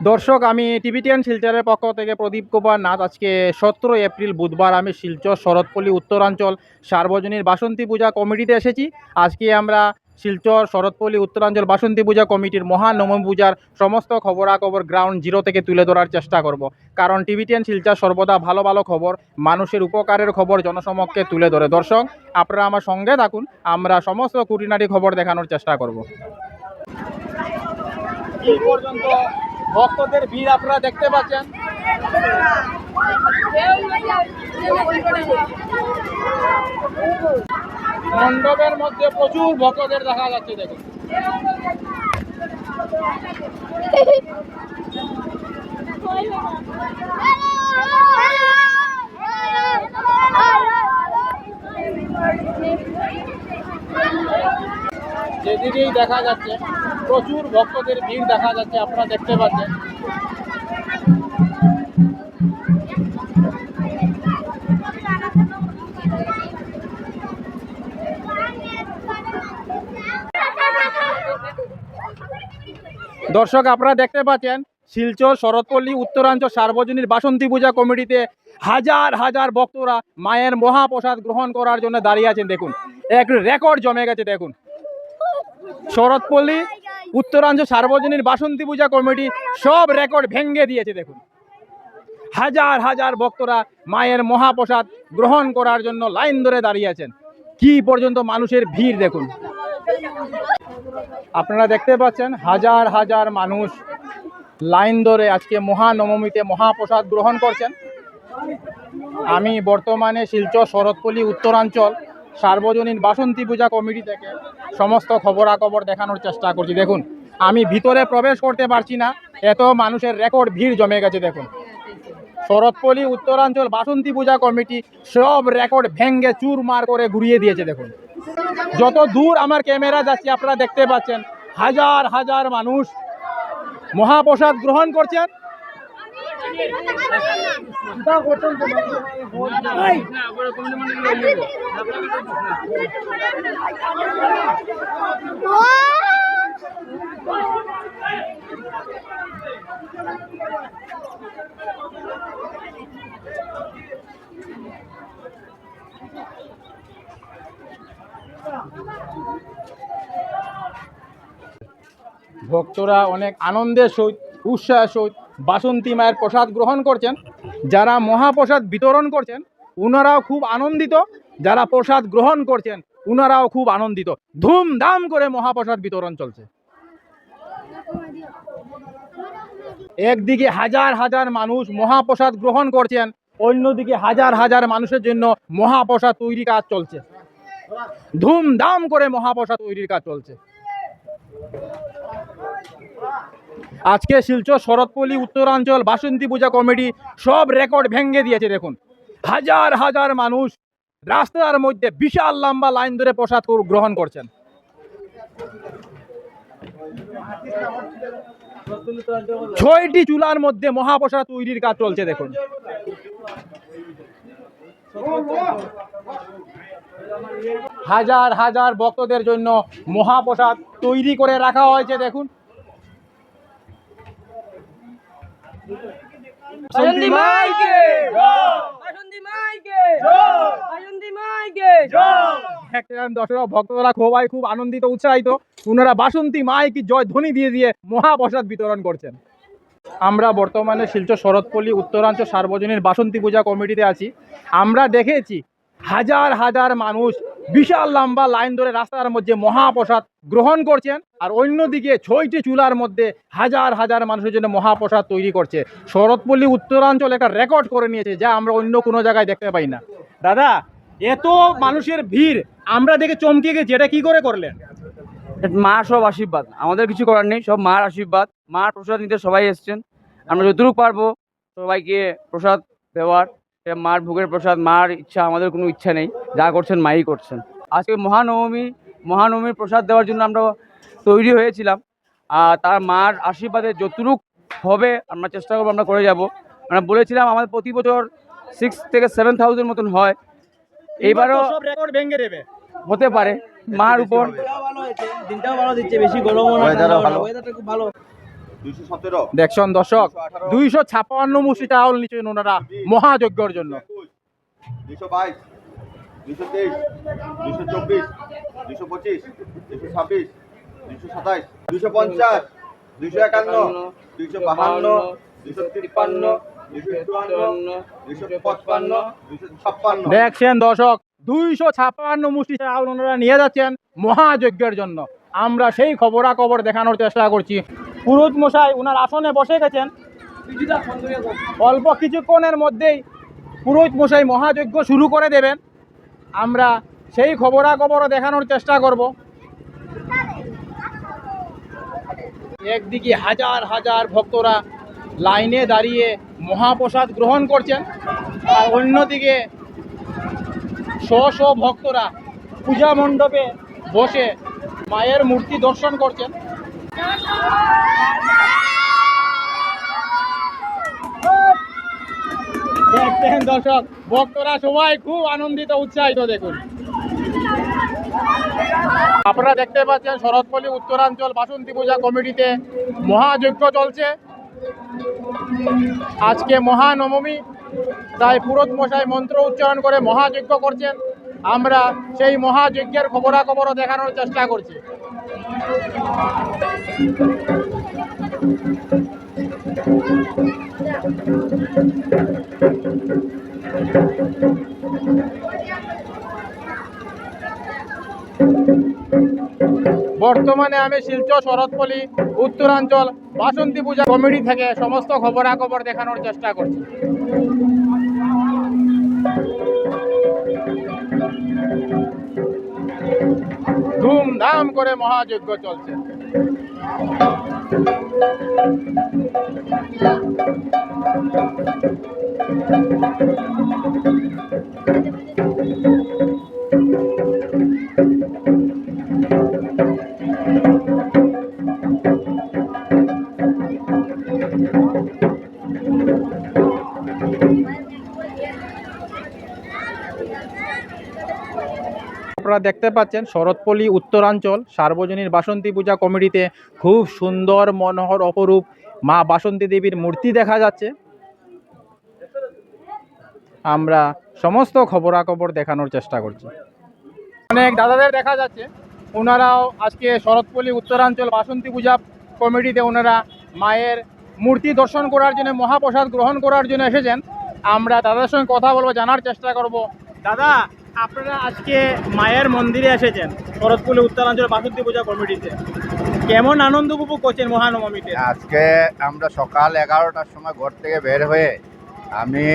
দর্শক, আমি টিভিটিএন শিলচরের পক্ষ থেকে প্রদীপ কুমার নাথ। আজকে সতেরো এপ্রিল বুধবার আমি শিলচর শরৎপল্লী উত্তরাঞ্চল সার্বজনীন বাসন্তী পূজা কমিটিতে এসেছি। আজকে আমরা শিলচর শরৎপল্লী উত্তরাঞ্চল বাসন্তী পূজা কমিটির মহানবমী পূজার সমস্ত খবরাখবর গ্রাউন্ড জিরো থেকে তুলে ধরার চেষ্টা করব। কারণ টিভিটিএন শিলচর সর্বদা ভালো ভালো খবর, মানুষের উপকারের খবর জনসমক্ষে তুলে ধরে। দর্শক, আপনারা আমার সঙ্গে থাকুন, আমরা সমস্ত খুঁটিনাটি খবর দেখানোর চেষ্টা করব। পর্যন্ত ভক্তদের ভিড় আপনারা দেখতে পাচ্ছেন। মণ্ডপের মধ্যে প্রচুর ভক্তদের দেখা যাচ্ছে, দেখুন। যেদিকেই দেখা যাচ্ছে প্রচুর ভক্তদের ভিড় দেখা যাচ্ছে, আপনারা দেখতে পাচ্ছেন। দর্শক, আপনারা দেখতে পাচ্ছেন, শিলচর, শরৎপল্লী, উত্তরাঞ্চল, সার্বজনীন বাসন্তী পূজা কমিটিতে হাজার হাজার ভক্তরা মায়ের মহাপ্রসাদ গ্রহণ করার জন্য দাঁড়িয়ে আছেন। দেখুন, এক রেকর্ড জমে গেছে, দেখুন। শরৎপল্লী উত্তরাঞ্চল সার্বজনীন বাসন্তী পূজা কমিটি সব রেকর্ড ভেঙে দিয়েছে, দেখুন। হাজার হাজার ভক্তরা মায়ের মহাপ্রসাদ গ্রহণ করার জন্য লাইন ধরে দাঁড়িয়ে আছেন। কি পর্যন্ত মানুষের ভিড়, দেখুন। আপনারা দেখতে পাচ্ছেন, হাজার হাজার মানুষ লাইন ধরে আজকে মহানবমীতে মহাপ্রসাদ গ্রহণ করছেন। আমি বর্তমানে শিলচর শরৎপল্লী উত্তরাঞ্চল। সার্বজনীন বাসন্তী পূজা কমিটি থেকে সমস্ত খবরাখবর দেখানোর চেষ্টা করছি। দেখুন, আমি ভিতরে প্রবেশ করতে পারছি না, এত মানুষের রেকর্ড ভিড় জমে গেছে, দেখুন। শরৎপল্লী উত্তরাঞ্চল বাসন্তী পূজা কমিটি সব রেকর্ড ভেঙ্গে চুরমার করে ঘুরিয়ে দিয়েছে, দেখুন। যত দূর আমার ক্যামেরা যাচ্ছে, আপনারা দেখতে পাচ্ছেন, হাজার হাজার মানুষ মহাপ্রসাদ গ্রহণ করছেন ভক্তরা অনেক আনন্দের সহিত উৎসাহের সহিত বাসন্তী মায়ের প্রসাদ গ্রহণ করছেন, যারা মহাপ্রসাদ বিতরণ করছেন, উনারাও খুব আনন্দিত, যারা প্রসাদ গ্রহণ করছেন, উনারাও খুব আনন্দিত। ধুমধাম করে মহাপ্রসাদ বিতরণ চলছে। একদিকে হাজার হাজার মানুষ মহাপ্রসাদ গ্রহণ করছেন, অন্যদিকে হাজার হাজার মানুষের জন্য মহাপ্রসাদ তৈরি কাজ চলছে। ধুমধাম করে মহাপ্রসাদ তৈরির কাজ চলছে। আজকে শিলচর, শরৎপল্লী, উত্তরাঞ্চল, বাসন্তী পূজা কমিটি সব রেকর্ড ভেঙে দিয়েছে, দেখুন। হাজার হাজার মানুষ রাস্তার মধ্যে বিশাল লম্বা লাইন ধরে প্রসাদ গ্রহণ করছেন। ছয়টি চুলার মধ্যে মহাপ্রসাদ তৈরির কাজ চলছে, দেখুন। হাজার হাজার ভক্তদের জন্য মহাপ্রসাদ তৈরি করে রাখা হয়েছে, দেখুন। বাসন্তী মাইকে! বাসন্তী মাইকে! বাসন্তী মাইকে! দর্শক ভক্তরা সবাই খুব আনন্দিত উৎসাহিত। ওনারা বাসন্তী মাইকি জয় ধ্বনি দিয়ে দিয়ে মহাপ্রসাদ বিতরণ করছেন। আমরা বর্তমানে শিলচর শরৎপল্লী উত্তরাঞ্চল সার্বজনীন বাসন্তী পূজা কমিটিতে আছি। আমরা দেখেছি হাজার হাজার মানুষ বিশাল লম্বা লাইন ধরে রাস্তার মধ্যে মহাপ্রসাদ গ্রহণ করছেন। আর অন্যদিকে ছয়টি চুলার মধ্যে হাজার হাজার মানুষের জন্য মহাপ্রসাদ তৈরি করছে। শরৎপল্লী উত্তরাঞ্চল একটা রেকর্ড করে নিয়েছে যা আমরা অন্য কোনো জায়গায় দেখতে পাই না। দাদা, এত মানুষের ভিড়, আমরা দেখে চমকে গেছি, এটা কি করে করলেন? মা সব আশীর্বাদ, আমাদের কিছু করার নেই, সব মার আশীর্বাদ। মার প্রসাদ নিতে সবাই এসছেন। আমরা যতটুকু পারব সবাইকে প্রসাদ দেওয়ার সে মার ভোগের প্রসাদ মার ইচ্ছা আমাদের কোনো ইচ্ছা নেই। যা করছেন মাই করছেন। আজকে মহানবমী মহানবমীর প্রসাদ দেওয়ার জন্য আমরা তৈরি হয়েছিলাম। আর তার মার আশীর্বাদে যতটুকু হবে আমরা চেষ্টা করব আমরা করে যাব। আমরা বলেছিলাম আমাদের প্রতি বছর সিক্স থেকে সেভেন থাউজেন্ড মতন হয়। এইবারও ভেঙে দেবে। হতে পারে। মার উপর দিনটাও ভালো দিচ্ছে বেশি গরমও না ভালো। ওয়েদারটা খুব ভালো। দুইশো সতেরো দেখছেন দর্শক? দুইশো ছাপ্পান্ন মুষ্টি চাউল নিচ্ছেন ওনারা মহাযজ্ঞর জন্য। দুইশো বাইশ দুইশো তেইশ দুইশো চব্বিশ দুইশো পঁচিশ দুইশো ছাব্বিশ দুইশো সাতাইশ দুইশো পঞ্চাশ দুইশো একান্ন দুইশো বাহান্ন দুইশো তিপ্পান্ন দুইশো চুয়ান্ন দুইশো পঁচপান্ন দুইশো ছাপ্পান্ন। দেখছেন দর্শক দুইশো ছাপ্পান্ন মুষ্টি চাউল ওনারা নিয়ে যাচ্ছেন মহাযজ্ঞের জন্য। আমরা সেই খবরাখবর দেখানোর চেষ্টা করছি। পুরুষ মশাই ওনার আসনে বসে গেছেন। অল্প কিছুক্ষণের মধ্যেই পুরোহিত মশাই মহাযজ্ঞ শুরু করে দেবেন। আমরা সেই খবরাখবরও দেখানোর চেষ্টা করব। একদিকে হাজার হাজার ভক্তরা লাইনে দাঁড়িয়ে মহাপ্রসাদ গ্রহণ করছেন, আর অন্যদিকে শ শ ভক্তরা পূজা মণ্ডপে বসে মায়ের মূর্তি দর্শন করছেন। দেখছেন দর্শক, ভক্তরা সবাই খুব আনন্দিত, উৎসাহিত, দেখুন। আপনারা দেখতে পাচ্ছেন শরৎপল্লী উত্তরাঞ্চল বাসন্তী পূজা কমিটিতে মহাযজ্ঞ চলছে। আজকে মহানবমী, তাই পুরোত মশাই মন্ত্র উচ্চারণ করে মহাযজ্ঞ করছেন। আমরা সেই মহাযজ্ঞের খবরাখবরও দেখানোর চেষ্টা করছি। বর্তমানে আমি শিলচর শরৎপল্লী উত্তরাঞ্চল বাসন্তী পূজা কমিটি থেকে সমস্ত খবরাখবর দেখানোর চেষ্টা করছি। ধুমধাম করে মহাযজ্ঞ চলছে। আপনারা দেখতে পাচ্ছেন শরৎপল্লী উত্তরাঞ্চল সার্বজনীন বাসন্তী পূজা কমিটিতে খুব সুন্দর মনোহর অপরূপ মা বাসন্তী দেবীর মূর্তি দেখা যাচ্ছে। আমরা সমস্ত খবরাখবর দেখানোর চেষ্টা করছি। অনেক দাদাদের দেখা যাচ্ছে, ওনারাও আজকে শরৎপল্লী উত্তরাঞ্চল বাসন্তী পূজা কমিটিতে ওনারা মায়ের মূর্তি দর্শন করার জন্য, মহাপ্রসাদ গ্রহণ করার জন্য এসেছেন। আমরা দাদার সঙ্গে কথা বলব, জানার চেষ্টা করব। দাদা আপনারা আজকে মায়ের মন্দিরে এসেছেন শরৎপল্লী উত্তরাঞ্চল বাসন্তী পূজা কমিটিতে। কেমন আনন্দ উপভোগ করছেন মহানবমীতে? আজকে আমরা সকাল এগারোটার সময় ঘর থেকে বের হয়ে আমি,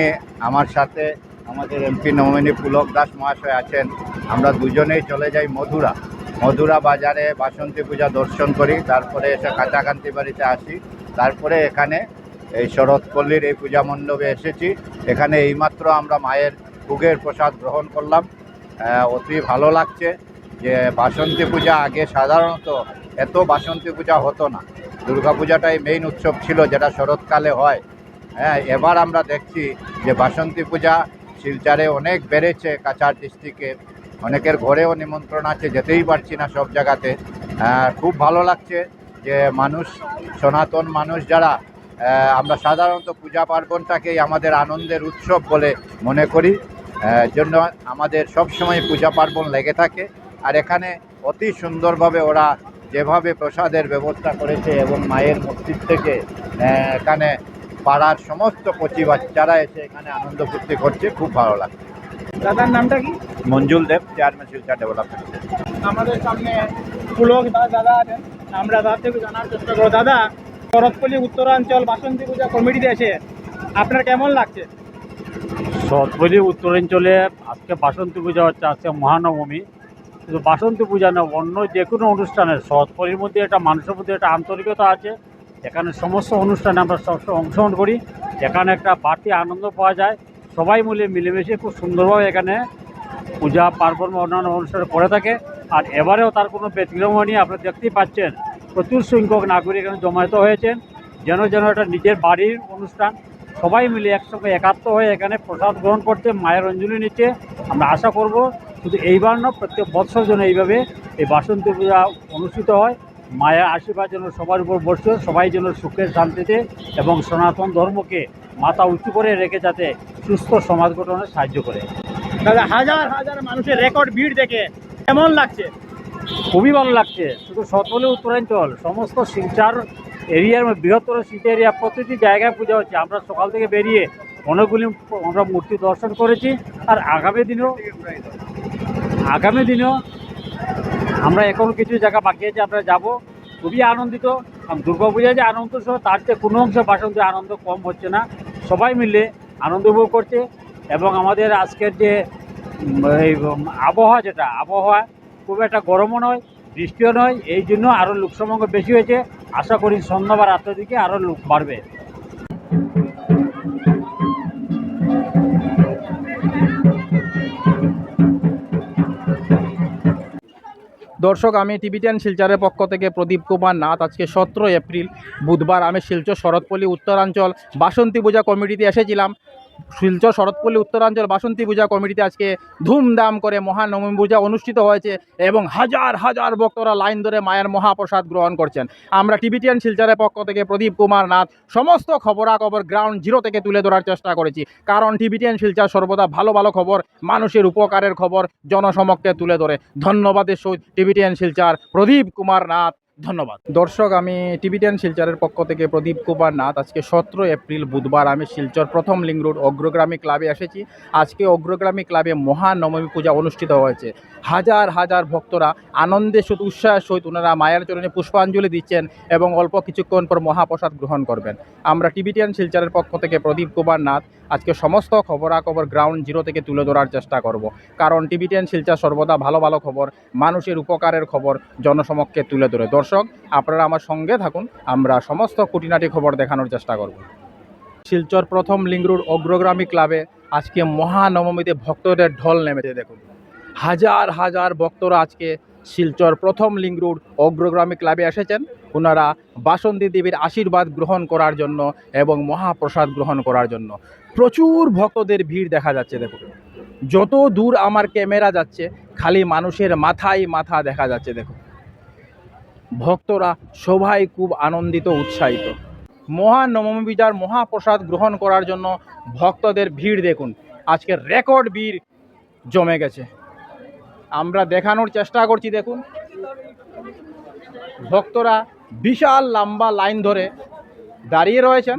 আমার সাথে আমাদের এমপি নমিনী পুলক দাস মহাশয় আছেন। আমরা দুজনেই চলে যাই মধুরা। মধুরা বাজারে বাসন্তী পূজা দর্শন করি, তারপরে এসে কাঁচাকান্তি বাড়িতে আসি। তারপরে এখানে এই শরৎপল্লীর এই পূজা মণ্ডপে এসেছি। এখানে এইমাত্র আমরা মায়ের ভোগের প্রসাদ গ্রহণ করলাম। অতি ভালো লাগছে যে বাসন্তী পূজা আগে সাধারণত এত বাসন্তী পূজা হতো না। দুর্গাপূজাটাই মেইন উৎসব ছিল যেটা শরৎকালে হয়। হ্যাঁ এবার আমরা দেখছি যে বাসন্তী পূজা শিলচারে অনেক বেড়েছে কাছাড় ডিস্ট্রিক্টে। অনেকের ঘরেও নিমন্ত্রণ আছে, যেতেই পারছি না সব জায়গাতে। খুব ভালো লাগছে যে মানুষ, সনাতন মানুষ যারা আমরা সাধারণত পূজা পার্বণটাকেই আমাদের আনন্দের উৎসব বলে মনে করি। জন্য আমাদের সবসময় পূজা পার্বণ লেগে থাকে। আর এখানে অতি সুন্দরভাবে ওরা যেভাবে প্রসাদের ব্যবস্থা করেছে এবং মায়ের মসজিদ থেকে এখানে পাড়ার সমস্ত কচি বাচ্চারা এসে এখানে আনন্দ ফুর্তি করছে খুব ভালো লাগে দাদার নামটা কি? মঞ্জুল দেব চেয়ারম্যান শিলচর ডেভেলপমেন্ট আমাদের সামনে পুলক দাদা দাদা আছেন। আমরা দাদা থেকে জানার চেষ্টা করব। দাদা শরৎপল্লী উত্তরাঞ্চল বাসন্তী পূজা কমিটিতে এসে আপনার কেমন লাগছে? শরৎপল্লী উত্তরাঞ্চলে আজকে বাসন্তী পূজা হচ্ছে, আজকে মহানবমী। কিন্তু বাসন্তী পূজা না, অন্য যে কোনো অনুষ্ঠানে শরৎপল্লীর মধ্যে একটা মানুষের মধ্যে একটা আন্তরিকতা আছে। এখানে সমস্ত অনুষ্ঠানে আমরা সবসময় অংশগ্রহণ করি। এখানে একটা বাড়তি আনন্দ পাওয়া যায়। সবাই মিলে মিলেমিশে খুব সুন্দরভাবে এখানে পূজা, পার্বণ বা অন্যান্য অনুষ্ঠানে করে থাকে। আর এবারেও তার কোনো ব্যতিক্রম হয়নি। আপনারা দেখতেই পাচ্ছেন, প্রচুর সংখ্যক নাগরিক এখানে জমায়েত হয়েছেন। যেন যেন এটা নিজের বাড়ির অনুষ্ঠান। সবাই মিলে একসঙ্গে একাত্ম হয়ে এখানে প্রসাদ গ্রহণ করতে মায়ের অঞ্জলি নিচ্ছে। আমরা আশা করব শুধু এইবার না প্রত্যেক বৎসর যেন এইভাবে এই বাসন্তী পূজা অনুষ্ঠিত হয়। মায়ের আশীর্বাদ যেন সবার উপর বসে সবাই যেন সুখে শান্তিতে এবং সনাতন ধর্মকে মাথা উঁচু করে রেখে যাতে সুস্থ সমাজ গঠনে সাহায্য করে। দাদা হাজার হাজার মানুষের রেকর্ড ভিড় দেখে কেমন লাগছে? খুবই ভালো লাগছে। শুধু সতলে উত্তরাঞ্চল সমস্ত শিলচার এরিয়ার বৃহত্তর শিলচর এরিয়া, প্রতিটি জায়গায় পূজা হচ্ছে। আমরা সকাল থেকে বেরিয়ে অনেকগুলি আমরা মূর্তি দর্শন করেছি। আর আগামী দিনেও আগামী দিনেও আমরা এখন কিছু জায়গা বাকি আছে, আমরা যাব। খুবই আনন্দিত। দুর্গা পূজায় যে আনন্দ সহ, তার চেয়ে কোনো অংশে বাসন্তী আনন্দ কম হচ্ছে না। সবাই মিলে আনন্দ উপভোগ করছে। এবং আমাদের আজকের যে এই আবহাওয়া যেটা, আবহাওয়া খুব একটা গরমও নয়, বৃষ্টিও নয়, এই জন্য আরও লোক সমাগম বেশি হয়েছে। আশা করি সন্ধ্যা বা রাতের দিকে আরও লোক বাড়বে। দর্শক, আমি টিভি টেন শিলচরের পক্ষ থেকে প্রদীপ কুমার নাথ। আজকে সতেরো এপ্রিল, বুধবার আমি শিলচর শরৎপল্লী উত্তরাঞ্চল বাসন্তী পূজা কমিটিতে এসেছিলাম। শিলচর শরৎপল্লী উত্তরাঞ্চল বাসন্তী পূজা কমিটিতে আজকে ধুমধাম করে মহানবমী পূজা অনুষ্ঠিত হয়েছে এবং হাজার হাজার ভক্তরা লাইন ধরে মায়ের মহাপ্রসাদ গ্রহণ করছেন। আমরা টিভি টেন শিলচরের পক্ষ থেকে প্রদীপ কুমার নাথ সমস্ত খবরাখবর গ্রাউন্ড জিরো থেকে তুলে ধরার চেষ্টা করেছি। কারণ টিভি টেন শিলচর সর্বদা ভালো ভালো খবর, মানুষের উপকারের খবর জনসমক্ষে তুলে ধরে। ধন্যবাদের সহিত টিভি টেন শিলচর প্রদীপ কুমার নাথ। ধন্যবাদ। দর্শক, আমি টিভি টেন শিলচরের পক্ষ থেকে প্রদীপ কুমার নাথ। আজকে সতেরো এপ্রিল বুধবার আমি শিলচর প্রথম লিঙ্ক রোড অগ্রগ্রামী ক্লাবে এসেছি। আজকে অগ্রগ্রামী ক্লাবে মহানবমী পূজা অনুষ্ঠিত হয়েছে। হাজার হাজার ভক্তরা আনন্দে শুধু উৎসাহের সহিত ওনারা মায়ের চরণে পুষ্পাঞ্জলি দিচ্ছেন এবং অল্প কিছুক্ষণ পর মহাপ্রসাদ গ্রহণ করবেন। আমরা টিভি টেন শিলচরের পক্ষ থেকে প্রদীপ কুমার নাথ আজকে সমস্ত খবরাখবর গ্রাউন্ড জিরো থেকে তুলে ধরার চেষ্টা করব। কারণ টিভি টেন শিলচর সর্বদা ভালো ভালো খবর, মানুষের উপকারের খবর, জনসমক্ষে তুলে ধরে। দর্শক, আপনারা আমার সঙ্গে থাকুন, আমরা সমস্ত খুঁটিনাটি খবর দেখানোর চেষ্টা করব। শিলচর প্রথম লিঙ্গরুর অগ্রগ্রামী ক্লাবে আজকে মহানবমীতে ভক্তদের ঢল নেমেছে, দেখুন। হাজার হাজার ভক্তরা আজকে শিলচর প্রথম লিঙ্ক রোড অগ্রগ্রামী ক্লাবে এসেছেন। ওনারা বাসন্তী দেবীর আশীর্বাদ গ্রহণ করার জন্য এবং মহাপ্রসাদ গ্রহণ করার জন্য। প্রচুর ভক্তদের ভিড় দেখা যাচ্ছে, দেখুন। যত দূর আমার ক্যামেরা যাচ্ছে, খালি মানুষের মাথায় মাথা দেখা যাচ্ছে, দেখুন। ভক্তরা সবাই খুব আনন্দিত, উৎসাহিত। মহানবমী পূজার মহাপ্রসাদ গ্রহণ করার জন্য ভক্তদের ভিড় দেখুন। আজকে রেকর্ড ভিড় জমে গেছে। আমরা দেখানোর চেষ্টা করছি, দেখুন। ভক্তরা বিশাল লম্বা লাইন ধরে দাঁড়িয়ে রয়েছেন।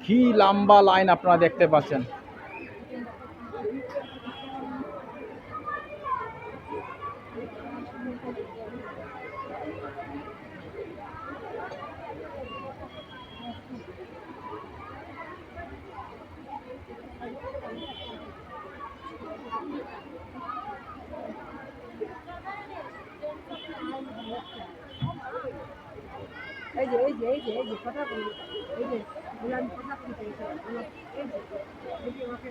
কি লম্বা লাইন আপনারা দেখতে পাচ্ছেন এই যে এই যে এই যে এই যে কথা বলি এই যে বলে আমি কথা বলতে এই যে এই যে এই যে ওকে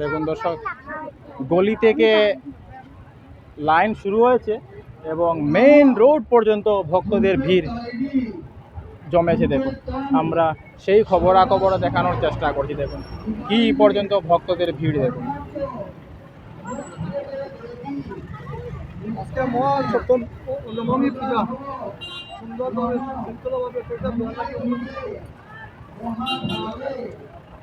দেখুন দর্শক, গলি থেকে লাইন শুরু হয়েছে এবং মেইন রোড পর্যন্ত ভক্তদের ভিড় জমেছে দেখুন। আমরা সেই খবরাখবর দেখানোর চেষ্টা করছি দেখুন, কি পর্যন্ত ভক্তদের ভিড় দেখুন।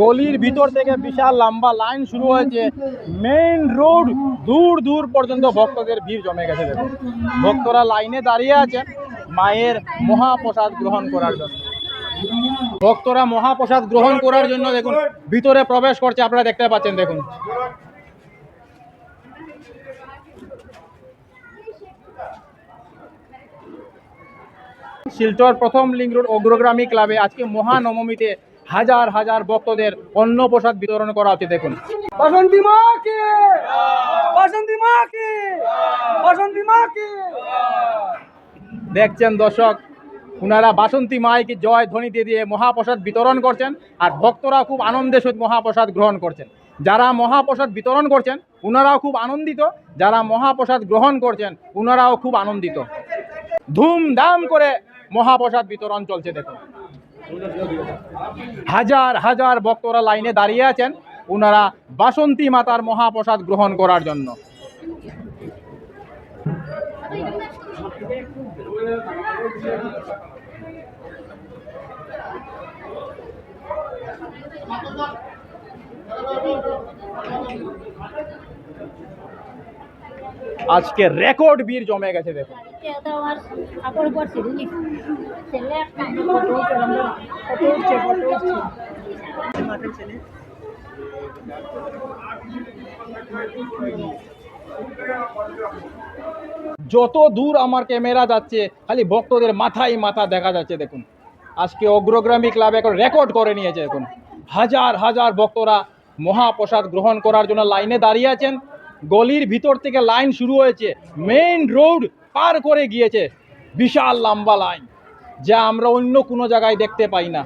গলির ভিতর থেকে বিশাল লম্বা লাইন শুরু হয়েছে। মেইন রোড দূর দূর পর্যন্ত ভক্তদের ভিড় জমে গেছে দেখুন। ভক্তরা লাইনে দাঁড়িয়ে আছেন মায়ের মহাপ্রসাদ গ্রহণ করার জন্য। ভক্তরা মহাপ্রসাদ গ্রহণ করার জন্য দেখুন, ভিতরে প্রবেশ করছে, আপনারা দেখতে পাচ্ছেন, দেখুন। শিলচর প্রথম লিঙ্ক রোড অগ্রগ্রামী ক্লাবে আজকে মহানবমীতে হাজার হাজার ভক্তদের অন্ন প্রসাদ বিতরণ করা হচ্ছে দেখুন। বাসন্তী মাকে! বাসন্তী মাকে! বাসন্তী মাকে! দেখছেন দর্শক ওনারা বাসন্তী মাইকে জয় ধ্বনি দিয়ে দিয়ে মহাপ্রসাদ বিতরণ করছেন আর ভক্তরা খুব আনন্দের সহিত মহাপ্রসাদ গ্রহণ করছেন। যারা মহাপ্রসাদ বিতরণ করছেন ওনারাও খুব আনন্দিত। যারা মহাপ্রসাদ গ্রহণ করছেন ওনারাও খুব আনন্দিত। ধুমধাম করে মহাপ্রসাদ বিতরণ চলছে দেখুন। হাজার হাজার ভক্তরা লাইনে দাঁড়িয়ে আছেন। ওনারা বাসন্তী মাতার মহাপ্রসাদ গ্রহণ করার জন্য। আজকে রেকর্ড বীর জমে গেছে উঠছে যত দূর আমার ক্যামেরা যাচ্ছে খালি ভক্তদের মাথায় মাথা দেখা যাচ্ছে দেখুন। আজকে অগ্রগ্রামী ক্লাব এখন রেকর্ড করে নিয়েছে দেখুন। হাজার হাজার ভক্তরা মহাপ্রসাদ গ্রহণ করার জন্য লাইনে দাঁড়িয়ে আছেন। গলির ভিতর থেকে লাইন শুরু হয়েছে। মেইন রোড পার করে গিয়েছে। বিশাল লম্বা লাইন, যা আমরা অন্য কোনো জায়গায় দেখতে পাই না।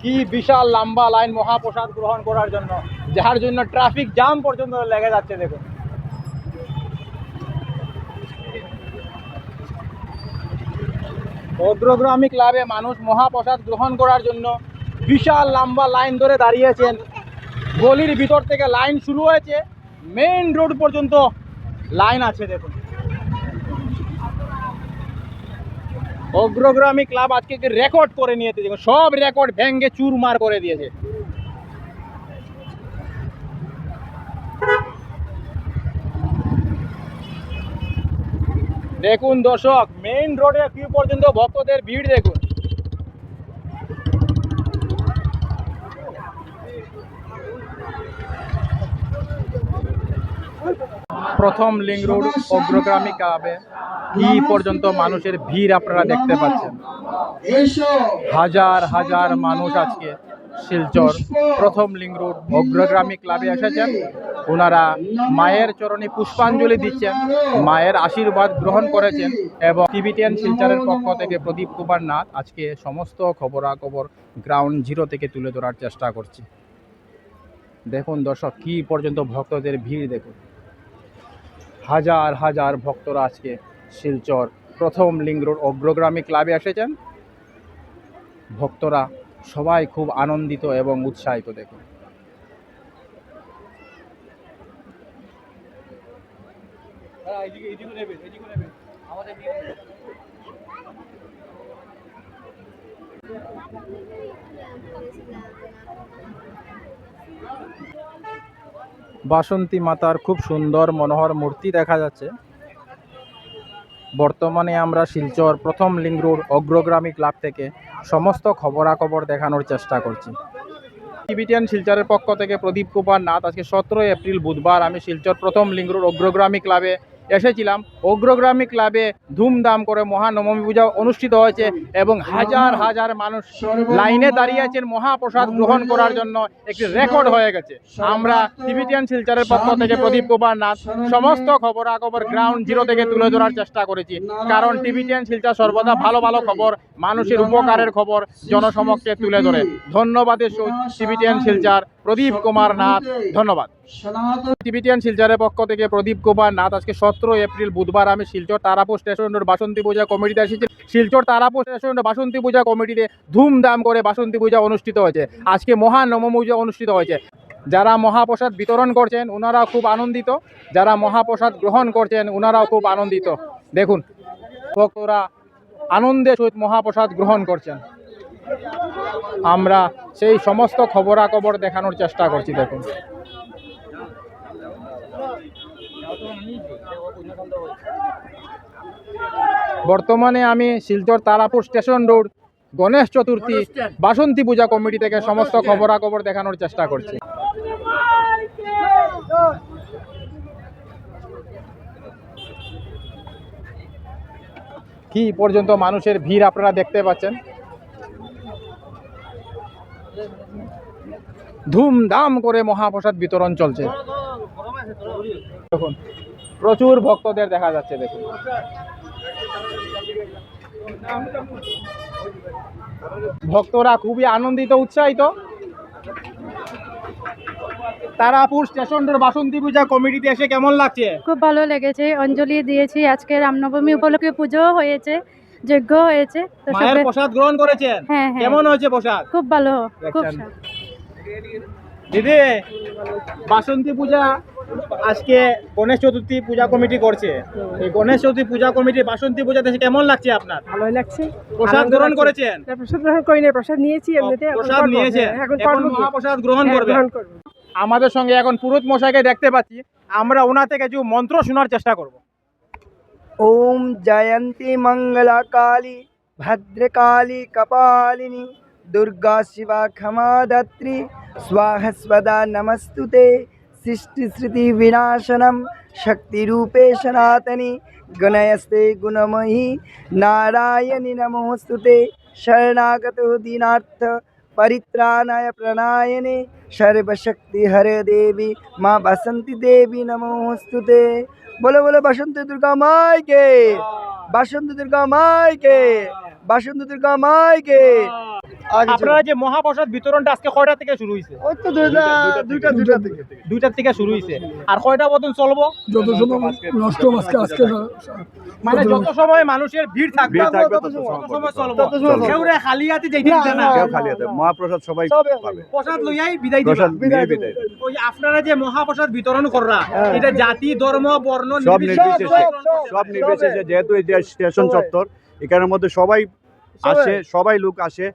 কি বিশাল লম্বা লাইন মহাপ্রসাদ গ্রহণ করার জন্য, যার জন্য ট্রাফিক জ্যাম পর্যন্ত লেগে যাচ্ছে, দেখুন। অগ্রগ্রামী ক্লাবে মানুষ মহাপ্রসাদ গ্রহণ করার জন্য বিশাল লম্বা লাইন ধরে দাঁড়িয়েছেন। গলির ভিতর থেকে লাইন শুরু হয়েছে মেইন রোড পর্যন্ত লাইন আছে, দেখুন। অগ্রগ্রামী ক্লাব আজকে রেকর্ড করে নিয়েছে? সব রেকর্ড ভেঙ্গে চুরমার করে দিয়েছে। দেখুন দর্শক মেইন রোডে কি পর্যন্ত ভক্তদের ভিড় দেখুন। প্রথম লিঙ্ক রোড অগ্রগ্রামী ক্লাবে কি পর্যন্ত মানুষের ভিড় আপনারা দেখতে পাচ্ছেন। হাজার হাজার মানুষ আজকে শিলচর প্রথম লিঙ্ক রোড অগ্রগামী ক্লাবে এসেছেন। ওনারা মায়ের চরণে পুষ্পাঞ্জলি দিচ্ছেন, মায়ের আশীর্বাদ গ্রহণ করেছেন এবং টিভিটিএন শিলচরের পক্ষ থেকে প্রদীপ কুমার নাথ আজকে সমস্ত খবরাখবর গ্রাউন্ড জিরো থেকে তুলে ধরার চেষ্টা করছে। দেখুন দর্শক, কি পর্যন্ত ভক্তদের ভিড় দেখুন। হাজার হাজার ভক্তরা আজকে শিলচর প্রথম লিঙ্ক রোড অগ্রগামী ক্লাবে এসেছেন। ভক্তরা সবাই খুব আনন্দিত এবং উৎসাহিত দেখুন। বাসন্তী মাতার খুব সুন্দর মনোহর মূর্তি দেখা যাচ্ছে। বর্তমানে আমরা শিলচর প্রথম লিঙ্ক রোড অগ্রগ্রামী ক্লাব থেকে সমস্ত খবরাখবর দেখানোর চেষ্টা করছি। টিভিটিয়ান শিলচরের পক্ষ থেকে প্রদীপ কুমার নাথ, আজকে সতেরোই এপ্রিল বুধবার আমি শিলচর প্রথম লিঙ্ক রোড অগ্রগ্রামী ক্লাবে এসেছিলাম। অগ্রগ্রামী ক্লাবে ধুমধাম করে মহানবমী পূজা অনুষ্ঠিত হয়েছে এবং হাজার হাজার মানুষ লাইনে দাঁড়িয়ে আছেন মহাপ্রসাদ গ্রহণ করার জন্য একটি রেকর্ড হয়ে গেছে। আমরা টিভিটিয়ান শিলচারের পক্ষ থেকে প্রদীপ কুমার নাথ, সমস্ত খবরাখবর গ্রাউন্ড জিরো থেকে তুলে ধরার চেষ্টা করেছি। কারণ টিভিটিয়ান শিলচার সর্বদা ভালো ভালো খবর, মানুষের উপকারের খবর জনসমক্ষে তুলে ধরে। ধন্যবাদের টিভিটিয়ান শিলচার, প্রদীপ কুমার নাথ, ধন্যবাদ। টিভিটিয়ান শিলচরের পক্ষ থেকে প্রদীপ কুমার নাথ। আজকে সতেরো এপ্রিল বুধবার আমি শিলচর তারাপুর স্টেশন রোড বাসন্তী পূজা কমিটিতে এসেছি। শিলচর তারাপুর স্টেশন রোড বাসন্তী পূজা কমিটিতে ধুমধাম করে বাসন্তী পূজা অনুষ্ঠিত হয়েছে। আজকে মহানবমী পূজা অনুষ্ঠিত হয়েছে। যারা মহাপ্রসাদ বিতরণ করছেন ওনারাও খুব আনন্দিত। যারা মহাপ্রসাদ গ্রহণ করছেন ওনারাও খুব আনন্দিত। দেখুন, ভক্তরা আনন্দের সহিত মহাপ্রসাদ গ্রহণ করছেন। আমরা সেই সমস্ত খবরাখবর দেখানোর চেষ্টা করছি, দেখুন। বর্তমানে আমি Silchar Tarapur station road Ganesh Chaturthi Basanti Puja committee থেকে সমস্ত খবরাখবর দেখানোর চেষ্টা করছি। কি পর্যন্ত মানুষের ভিড় আপনারা দেখতে পাচ্ছেন? ধুমধাম করে মহাপ্রসাদ বিতরণ চলছে। দেখুন প্রচুর ভক্তদের দেখা যাচ্ছে দেখুন। ভক্তরা খুবই আনন্দিত উৎসাহিত। তারাপুর স্টেশন রোড বাসন্তী পূজা কমিটিতে এসে কেমন লাগছে? খুব ভালো লেগেছে অঞ্জলি দিয়েছি। আজকে রামনবমী উপলক্ষে পুজো হয়েছে যজ্ঞ হয়েছে তো মায়ের প্রসাদ গ্রহণ করেছেন? হ্যাঁ হ্যাঁ। কেমন হয়েছে প্রসাদ? খুব ভালো খুব। দিদি বাসন্তী পূজা আজকে গণেশ চতুর্থী পূজা কমিটি করছে। এই গণেশ চতুর্থী পূজা কমিটি বাসন্তী পূজাতে কেমন লাগছে আপনার? ভালোই লাগছে। প্রসাদ গ্রহণ করেছেন? প্রসাদ গ্রহণ করি না প্রসাদ নিয়েছি এমনিতে প্রসাদ নিয়েছেন? হ্যাঁ, এখন মহাপ্রসাদ গ্রহণ হ্যাঁ, করবে। আমাদের সঙ্গে এখন পুরুত মশাইকে দেখতে পাচ্ছি। আমরা ওনা থেকে কিছু মন্ত্র শোনার চেষ্টা করব। ওম জয়ন্তী মঙ্গলা কালী ভদ্রকালী কপালিনী दुर्गा शिवा क्षमादात्री स्वाहा स्वदा नमस्तु ते सृष्टिश्रुतिविनाशनं शक्तिरूपे सनातनी, गणयस्ते गुणमयी, नारायणि नमोऽस्तु ते शरणागतो दीनार्थ, परित्राणाय प्रणायने। सर्वशक्तिहरे देवी, माँ बसंती देवी नमोऽस्तु ते बोलो बोलो बसंती दुर्गा माई के। बसंती दुर्गा माई के। बसंती दुर्गा माई के। আপনারা যে মহাপ্রসাদ বিতরণটা আজকে কয়টা থেকে শুরু হয়েছে ওই তো দুইটা দুইটা দুইটা থেকে। দুইটার থেকে শুরু হয়েছে আর কয়টা মতন চলবো? যত সময় নষ্ট আজকে আজকে মানে যত সময় মানুষের ভিড় থাকবে তত সময় চলবো। তত সময় কেউ রে খালি হাতে যাইতে দিবে না কেউ খালি হাতে মহাপ্রসাদ সবাই পাবে। প্রসাদ লইয়াই বিদায় দিবা। বিদায় ওই আপনারা যে মহাপ্রসাদ বিতরণ কররা এটা জাতি ধর্ম বর্ণ সব নির্বিশেষে সব, নির্বিশেষে যেহেতু এটা স্টেশন চত্বর এখানের মধ্যে সবাই আসে সবাই লোক আসে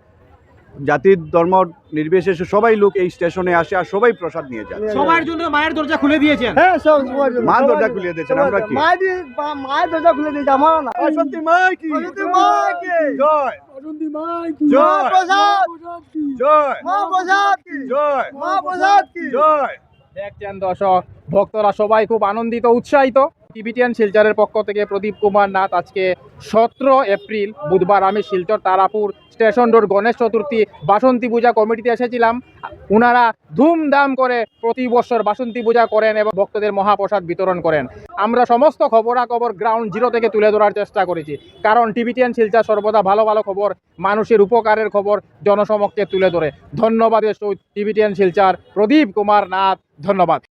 জাতির ধর্ম নির্বিশেষে সবাই লোক এই স্টেশনে আসে আর সবাই প্রসাদ নিয়ে যায় সবার জন্য মায়ের দরজা খুলে দিয়েছেন হ্যাঁ সব সবার জন্য, মা দরজা খুলিয়ে দিয়েছেন, আমরা কি? মায়ের মা- মায়ের দরজা খুলে দিয়েছে আমার না বাসন্তী মাই কি বাসন্তী মাই কি? জয় বাসন্তী মাই কি? জয়। মহাপ্রসাদ কি? জয় মহাপ্রসাদ কি? জয় মহাপ্রসাদ কি? জয় দেখছেন দর্শক ভক্তরা সবাই খুব আনন্দিত উৎসাহিত টিবিটিয়ান শিলচরের পক্ষ থেকে প্রদীপ কুমার নাথ আজকে সতেরো এপ্রিল বুধবার। আমি শিলচর তারাপুর স্টেশন রোড গণেশ চতুর্থী বাসন্তী পূজা কমিটিতে এসেছিলাম। উনারা ধুমধাম করে প্রতি বছর বাসন্তী পূজা করেন এবং ভক্তদের মহাপ্রসাদ বিতরণ করেন। আমরা সমস্ত খবরাখবর গ্রাউন্ড জিরো থেকে তুলে ধরার চেষ্টা করেছি। কারণ টিবিটিয়ান শিলচর সর্বদা ভালো ভালো খবর, মানুষের উপকারের খবর জনসমক্ষে তুলে ধরে। ধন্যবাদ টিবিটিয়ান শিলচর প্রদীপ কুমার নাথ। ধন্যবাদ।